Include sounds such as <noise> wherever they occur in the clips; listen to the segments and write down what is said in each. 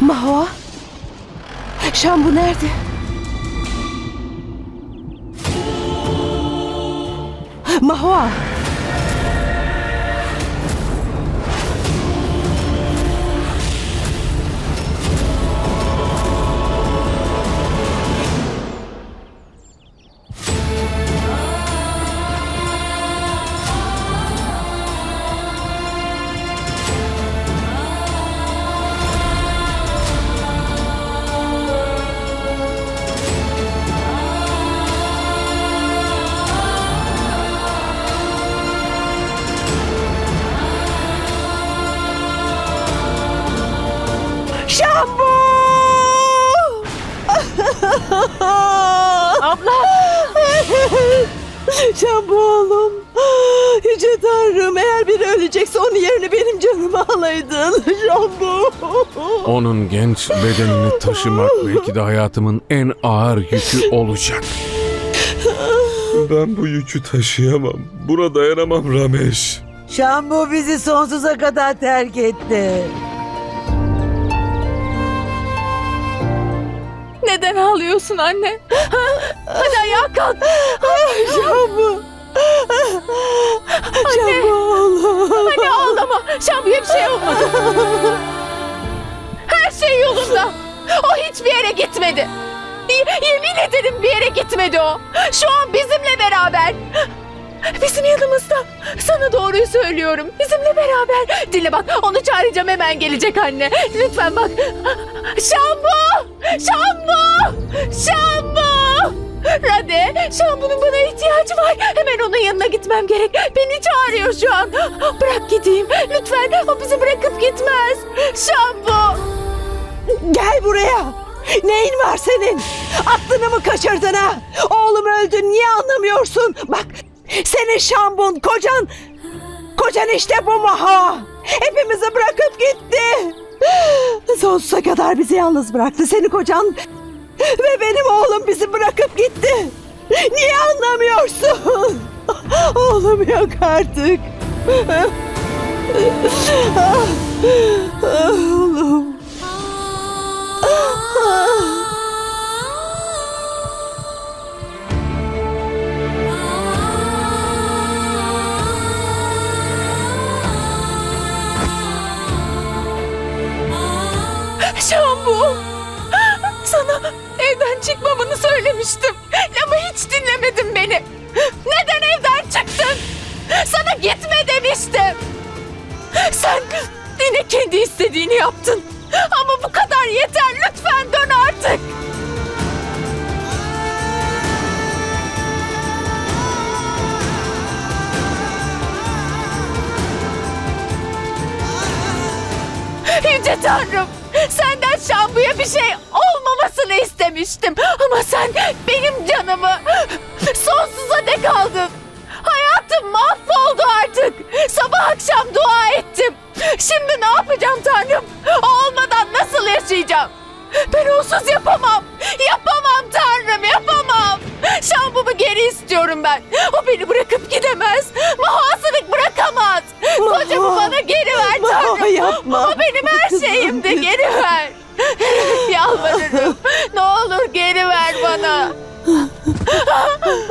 Mahva? Şambu nerede? Şambu! Şambu oğlum. Yüce Tanrım eğer biri ölecekse onun yerine benim canımı alaydın. <laughs> Şambu. Onun genç bedenini taşımak belki de hayatımın en ağır yükü olacak. Ben bu yükü taşıyamam. Buna dayanamam Ramesh. Şambu bizi sonsuza kadar terk etti. Ağlıyorsun anne? Ha? Hadi ayağa kalk. Şambu. Şambu oğlum. Hadi ağlama. Şambu'ya bir şey olmadı. Her şey yolunda. O hiçbir yere gitmedi. Y- yemin ederim bir yere gitmedi o. Şu an bizimle beraber. Bizim yanımızda. Sana doğruyu söylüyorum. Bizimle beraber. Dinle bak onu çağıracağım hemen gelecek anne. Lütfen bak. Şambu! Şambu! Şambu! Rade, Şambu'nun bana ihtiyacı var. Hemen onun yanına gitmem gerek. Beni çağırıyor şu an. Bırak gideyim. Lütfen o bizi bırakıp gitmez. Şambu! Gel buraya. Neyin var senin? Aklını mı kaçırdın ha? Oğlum öldü niye anlamıyorsun? Bak senin şambun kocan. Kocan işte bu maha. Hepimizi bırakıp gitti. Sonsuza kadar bizi yalnız bıraktı. Seni kocan ve benim oğlum bizi bırakıp gitti. Niye anlamıyorsun? Oğlum yok artık. Şambu! Sana evden çıkmamını söylemiştim. Ama hiç dinlemedin beni. Neden evden çıktın? Sana gitme demiştim. Sen yine kendi istediğini yaptın. Ama bu kadar yeter. Lütfen dön artık. Yüce Tanrım, bir şey olmamasını istemiştim. Ama sen benim canımı sonsuza dek aldın. Hayatım mahvoldu artık. Sabah akşam dua ettim. Şimdi ne yapacağım Tanrım? O olmadan nasıl yaşayacağım? Ben onsuz yapamam. Yapamam Tanrım, yapamam. Şambumu geri istiyorum ben. O beni bırakıp gidemez. Mahasılık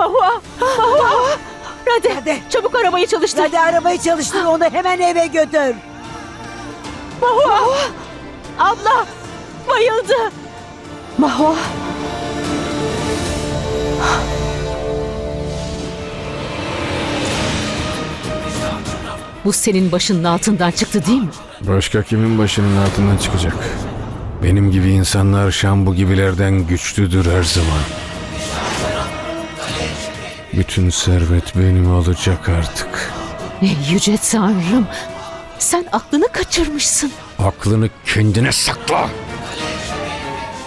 Mahua, Mahua. Hadi, Hadi. çabuk arabayı çalıştır. Hadi arabayı çalıştır onu hemen eve götür. Mahua. Abla, bayıldı. Mahva. Bu senin başının altından çıktı değil mi? Başka kimin başının altından çıkacak? Benim gibi insanlar Şambu gibilerden güçlüdür her zaman. Bütün servet benim olacak artık. Yüce tanrım. Sen aklını kaçırmışsın. Aklını kendine sakla.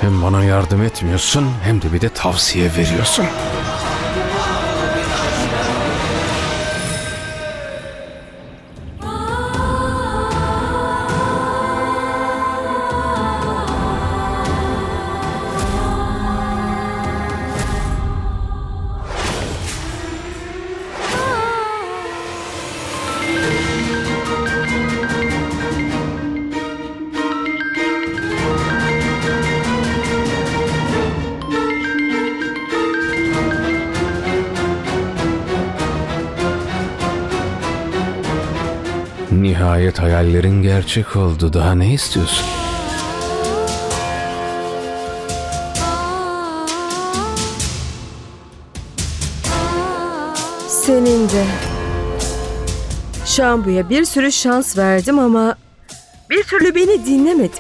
Hem bana yardım etmiyorsun hem de bir de tavsiye veriyorsun. Nihayet hayallerin gerçek oldu. Daha ne istiyorsun? Senin de. Şambu'ya bir sürü şans verdim ama bir türlü beni dinlemedi.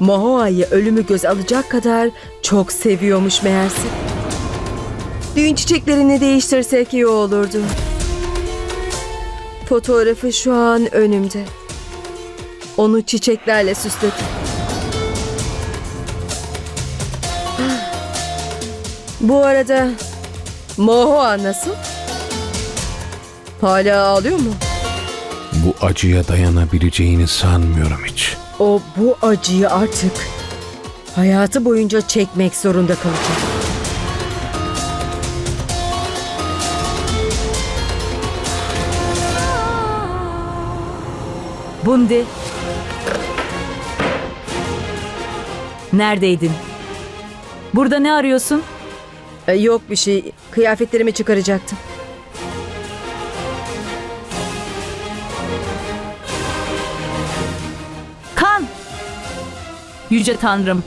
Mahoa'yı ölümü göz alacak kadar çok seviyormuş meğerse. Düğün çiçeklerini değiştirsek iyi olurdu. Fotoğrafı şu an önümde. Onu çiçeklerle süsledim. Bu arada Mohoa nasıl? Hala ağlıyor mu? Bu acıya dayanabileceğini sanmıyorum hiç. O bu acıyı artık hayatı boyunca çekmek zorunda kalacak. Bundi. Neredeydin? Burada ne arıyorsun? E, yok bir şey. Kıyafetlerimi çıkaracaktım. Kan! Yüce Tanrım.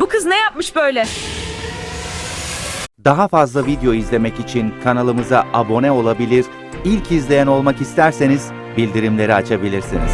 Bu kız ne yapmış böyle? Daha fazla video izlemek için kanalımıza abone olabilir, ilk izleyen olmak isterseniz bildirimleri açabilirsiniz.